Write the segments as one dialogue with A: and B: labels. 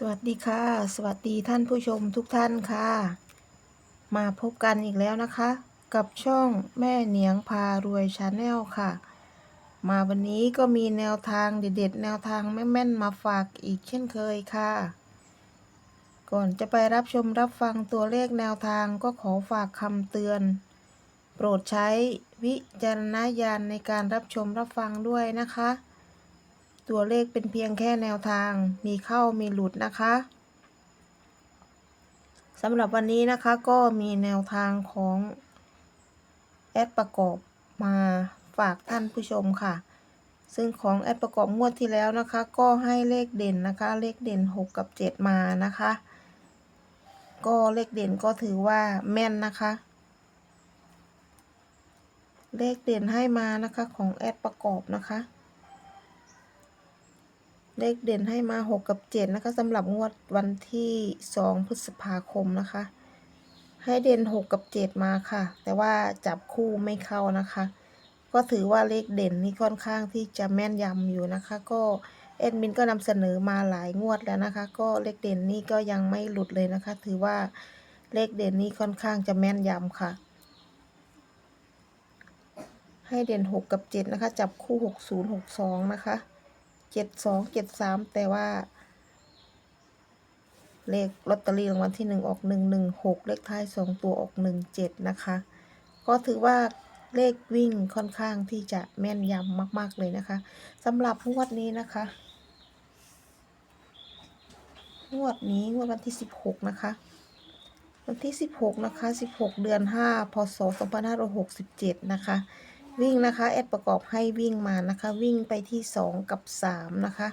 A: สวัสดีค่ะ สวัสดีท่านผู้ชมทุกท่านค่ะ มาพบกันอีกแล้วนะคะ กับช่องแม่เหนียงพารวยชาแนลค่ะ มาวันนี้ก็มีแนวทางเด็ดๆ แนวทางแม่นๆมาฝากอีกเช่นเคยค่ะ ก่อนจะไปรับชมรับฟังตัวเลขแนวทางก็ขอฝากคำเตือน โปรดใช้วิจารณญาณในการรับชมรับฟังด้วยนะคะ ตัวเลขเป็นเพียงแค่แนวทาง มีเข้ามีหลุดนะคะสำหรับวันนี้นะคะก็มีแนวทางของแอดประกอบมาฝากท่านผู้ชมค่ะ ซึ่งของแอดประกอบงวดที่แล้วนะคะ ก็ให้เลขเด่นนะคะ เลขเด่น 6 กับ 7 มานะคะ ก็เลขเด่นก็ถือว่าแม่นนะคะ เลขเด่นให้มานะคะของแอดประกอบนะคะ เลขเด่นให้มา 6 กับ 7 นะคะสำหรับงวดวันที่ 2 พฤษภาคมนะคะ ให้เด่น 6 กับ 7 มาค่ะ แต่ว่าจับคู่ไม่เข้านะคะ ก็ถือว่าเลขเด่นนี่ค่อนข้างที่จะแม่นยำอยู่นะคะ ก็แอดมินก็นำเสนอมาหลายงวดแล้วนะคะ ก็เลขเด่นนี่ก็ยังไม่หลุดเลยนะคะ ถือว่าเลขเด่นนี่ค่อนข้างจะแม่นยำค่ะ ให้เด่น 6 กับ 7 นะคะ จับคู่ 60 62 นะคะ เจ็ดสองเจ็ดสามแต่ว่า เลขลอตเตอรี่รางวัลที่หนึ่งออกหนึ่งหนึ่งหกเลขท้ายสองตัวออกหนึ่งเจ็ดนะคะ ก็ถือว่าเลขวิ่งค่อนข้างที่จะแม่นยำมาก ๆ เลยนะคะสำหรับงวดนี้นะคะงวดนี้งวดวันที่สิบหกนะคะ วันที่สิบหกนะคะสิบหกเดือนห้าพศสองพันห้าร้อยหกสิบเจ็ดนะคะ วิ่งนะคะแอดประกอบให้วิ่งมานะคะ วิ่งไปที่สองกับสามนะคะ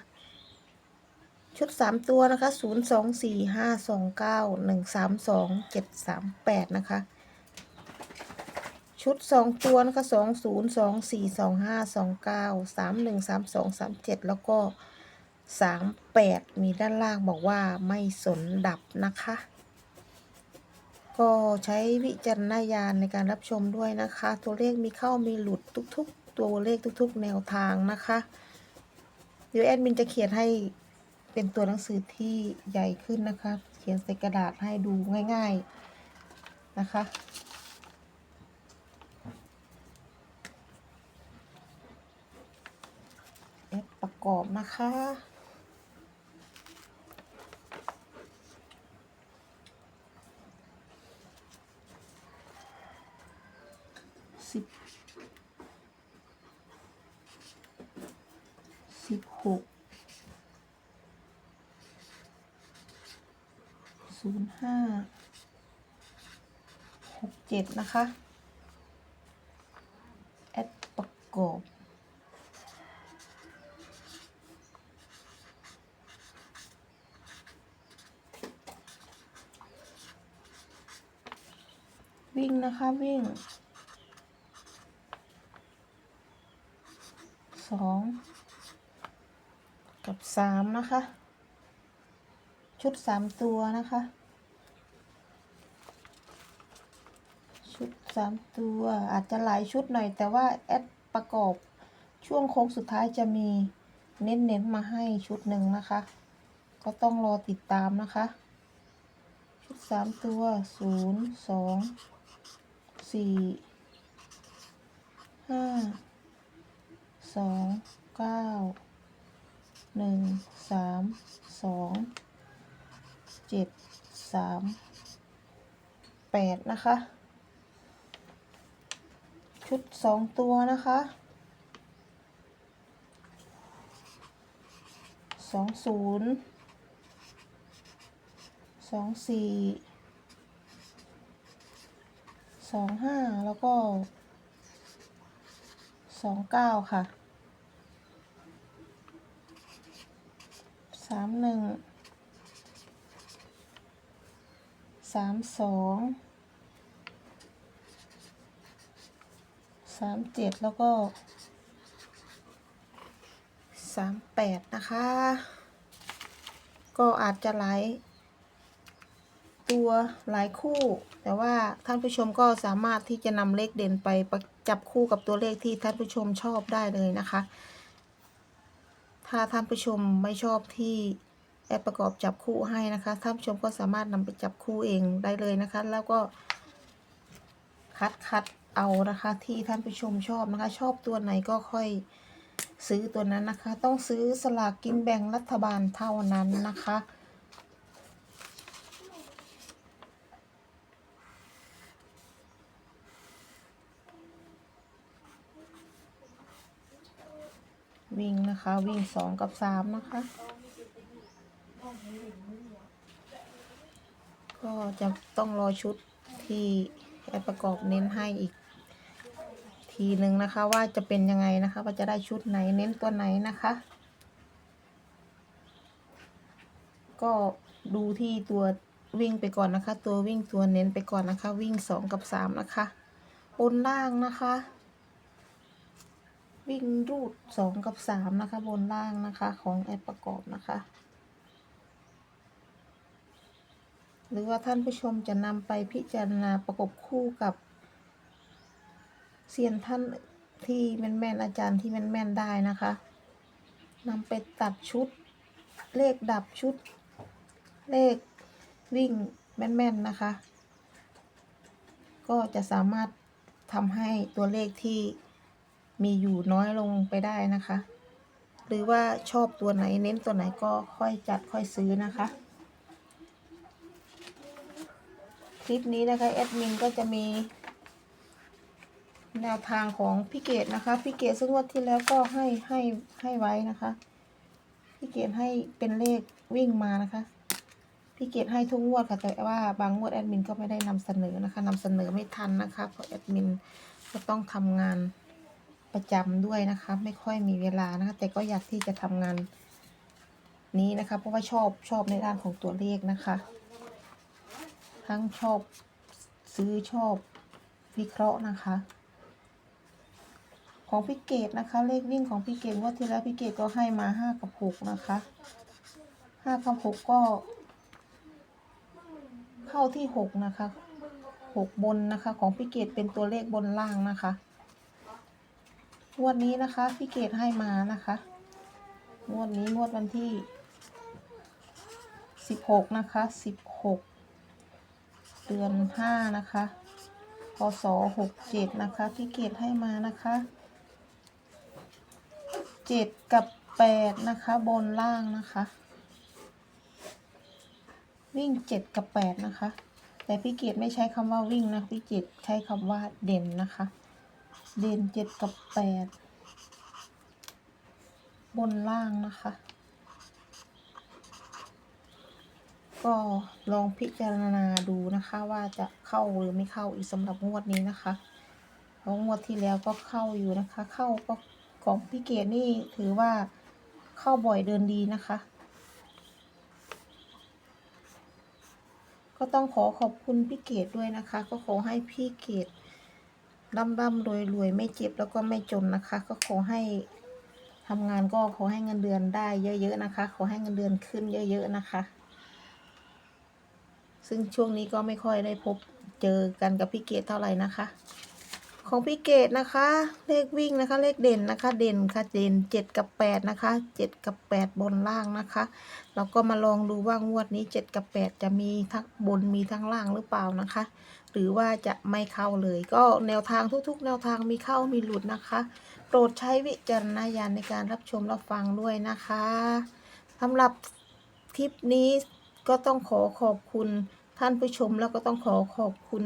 A: ชุดสามตัวนะคะศูนย์สองสี่ห้าสองเก้าหนึ่งสามสองเจ็ดสามแปดนะคะ ชุดสองตัวนะคะสองศูนย์สองสี่สองห้าสองเก้าสามหนึ่งสามสองสามเจ็ดแล้วก็สามแปดมีด้านล่างบอกว่าไม่สนดับนะคะ ก็ใช้วิจารณญาณในการรับชมด้วยนะคะ ตัวเลขมีเข้ามีหลุดทุก ๆ ตัวเลขทุก ๆ แนวทางนะคะเดี๋ยวแอดมินจะเขียนให้เป็นตัวหนังสือที่ใหญ่ขึ้นนะคะ เขียนใส่กระดาษให้ดูง่าย ๆนะคะแอดประกอบนะคะ สิบ สิบหก ศูนย์ห้าหกเจ็ดนะคะ แอดประกอบวิ่งนะคะวิ่งสองกับสามนะคะ ชุดสามตัวนะคะ ชุดสามตัวอาจจะหลายชุดหน่อย แต่ว่าแอดประกอบช่วงโค้งสุดท้ายจะมีเน้นๆมาให้ชุดหนึ่งนะคะ ก็ต้องรอติดตามนะคะ ชุดสามตัวศูนย์สองสี่ห้าสองเก้าหนึ่งสามสอง เจ็ดสามแปดนะคะ ชุดสองตัวนะคะสองศูนย์สองสี่สองห้าแล้วก็สองเก้าค่ะสามหนึ่ง สามสองสามเจ็ดแล้วก็สามแปดนะคะ ก็อาจจะหลายตัวหลายคู่ แต่ว่าท่านผู้ชมก็สามารถที่จะนำเลขเด่นไปประจับคู่กับตัวเลขที่ท่านผู้ชมชอบได้เลยนะคะ ถ้าท่านผู้ชมไม่ชอบที่ แอดประกอบจับคู่ให้นะคะท่านผู้ชมก็สามารถนำไปจับคู่เองได้เลยนะคะ แล้วก็คัดคัดเอานะคะ ที่ท่านผู้ชมชอบนะคะ ชอบตัวไหนก็ค่อยซื้อตัวนั้นนะคะ ต้องซื้อสลากกินแบ่งรัฐบาลเท่านั้นนะคะวิ่งนะคะ วิ่งสองกับสามนะคะ ก็จะต้องรอชุดที่แอดประกอบเน้นให้อีก ทีหนึ่งนะคะว่าจะเป็นยังไงนะคะ ว่าจะได้ชุดไหนเน้นตัวไหนนะคะ ก็ดูที่ตัววิ่งไปก่อนนะคะ ตัววิ่งตัวเน้นไปก่อนนะคะ วิ่งสองกับสามนะคะบนล่างนะคะ วิ่งรูดสองกับสามนะคะ บนล่างนะคะของแอดประกอบนะคะ หรือว่าท่านผู้ชมจะนำไปพิจารณาประกบคู่กับเซียนท่านที่แม่นๆอาจารย์ที่แม่นๆได้นะคะนำไปตัดชุด เลขดับชุด เลขวิ่งแม่นๆนะคะ ก็จะสามารถทำให้ตัวเลขที่มีอยู่น้อยลงไปได้นะคะ หรือว่าชอบตัวไหนเน้นตัวไหนก็ค่อยจัดค่อยซื้อนะคะ คลิปนี้นะคะแอดมินก็จะมี แนวทางของพี่เกดนะคะพี่เกดซึ่งวันที่แล้วก็ให้ให้ให้ไว้นะคะพี่เกดให้เป็นเลขวิ่งมานะคะพี่เกดให้ทุกงวดค่ะแต่ว่าบางงวดแอดมินก็ไม่ได้นำเสนอนะคะนำเสนอไม่ทันนะคะเพราะแอดมินก็ต้องทำงานประจำด้วยนะคะ ไม่ค่อยมีเวลานะคะ แต่ก็อยากที่จะทำงานนี้นะคะ เพราะว่าชอบชอบในด้านของตัวเลขนะคะ ทั้งชอบซื้อชอบวิเคราะห์นะคะ ของพี่เกดนะคะ เลขวิ่งของพี่เกดว่าที่แล้วพี่เกดก็ให้มาห้ากับหกนะคะห้ากับหกก็ เข้าที่หกนะคะหกบนนะคะ ของพี่เกดเป็นตัวเลขบนล่างนะคะงวดนี้นะคะพี่เกดให้มานะคะงวดนี้งวดวันที่สิบหกนะคะสิบหก เดือนห้านะคะพศหกเจ็ดนะคะพี่เกดให้มานะคะเจ็ดกับแปดนะคะบนล่างนะคะ วิ่งเจ็ดกับแปดนะคะ แต่พี่เกดไม่ใช้คำว่าวิ่งนะพี่เกดใช้คำว่าเด่นนะคะ เด่นเจ็ดกับแปดบนล่างนะคะ ก็ลองพิจารณาดูนะคะว่าจะเข้าหรือไม่เข้าอีกสำหรับงวดนี้นะคะเพราะงวดที่แล้วก็เข้าอยู่นะคะ เข้าก็ของพี่เกดนี่ถือว่าเข้าบ่อยเดินดีนะคะ ก็ต้องขอขอบคุณพี่เกดด้วยนะคะ ก็ขอให้พี่เกดร่ำร่ำรวยรวยไม่เจ็บแล้วก็ไม่จนนะคะ ก็ขอให้ทำงานก็ขอให้เงินเดือนได้เยอะๆนะคะ ขอให้เงินเดือนขึ้นเยอะ ๆ นะคะ ซึ่งช่วงนี้ก็ไม่ค่อยได้พบเจอกันกับพี่เกดเท่าไหร่นะคะ ของพี่เกดนะคะ เลขวิ่งนะคะ เลขเด่นนะคะ เด่นค่ะเด่นเจ็ดกับแปดนะคะเจ็ดกับแปดบนล่างนะคะเราก็มาลองดูว่างวดนี้เจ็ดกับแปดจะมีทั้งบนมีทั้งล่างหรือเปล่านะคะ หรือว่าจะไม่เข้าเลย ก็แนวทางทุกๆ แนวทางมีเข้ามีหลุดนะคะ โปรดใช้วิจารณญาณในการรับชมรับฟังด้วยนะคะสำหรับคลิปนี้ก็ต้องขอขอบคุณ ท่านผู้ชมแล้วก็ต้องขอขอบคุณ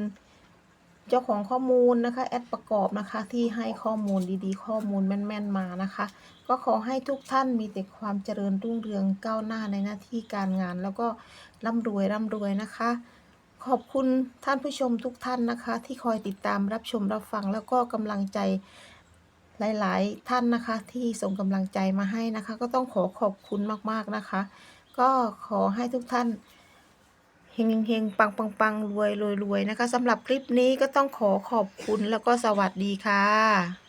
A: เจ้าของข้อมูลนะคะแอดประกอบนะคะที่ให้ข้อมูลดีๆ ข้อมูลแม่นๆมานะคะ ก็ขอให้ทุกท่านมีแต่ความเจริญรุ่งเรืองก้าวหน้าในหน้าที่การงาน แล้วก็ร่ำรวยร่ำรวยนะคะ ขอบคุณท่านผู้ชมทุกท่านนะคะ ที่คอยติดตามรับชมรับฟังแล้วก็กำลังใจหลาย ๆ ท่านนะคะที่ส่งกำลังใจมาให้นะคะ ก็ต้องขอขอบคุณมาก ๆ นะคะ ก็ขอให้ทุกท่าน เฮงเฮงปังปังปังรวยรวยรวยนะคะสำหรับคลิปนี้ก็ต้องขอขอบคุณแล้วก็สวัสดีค่ะ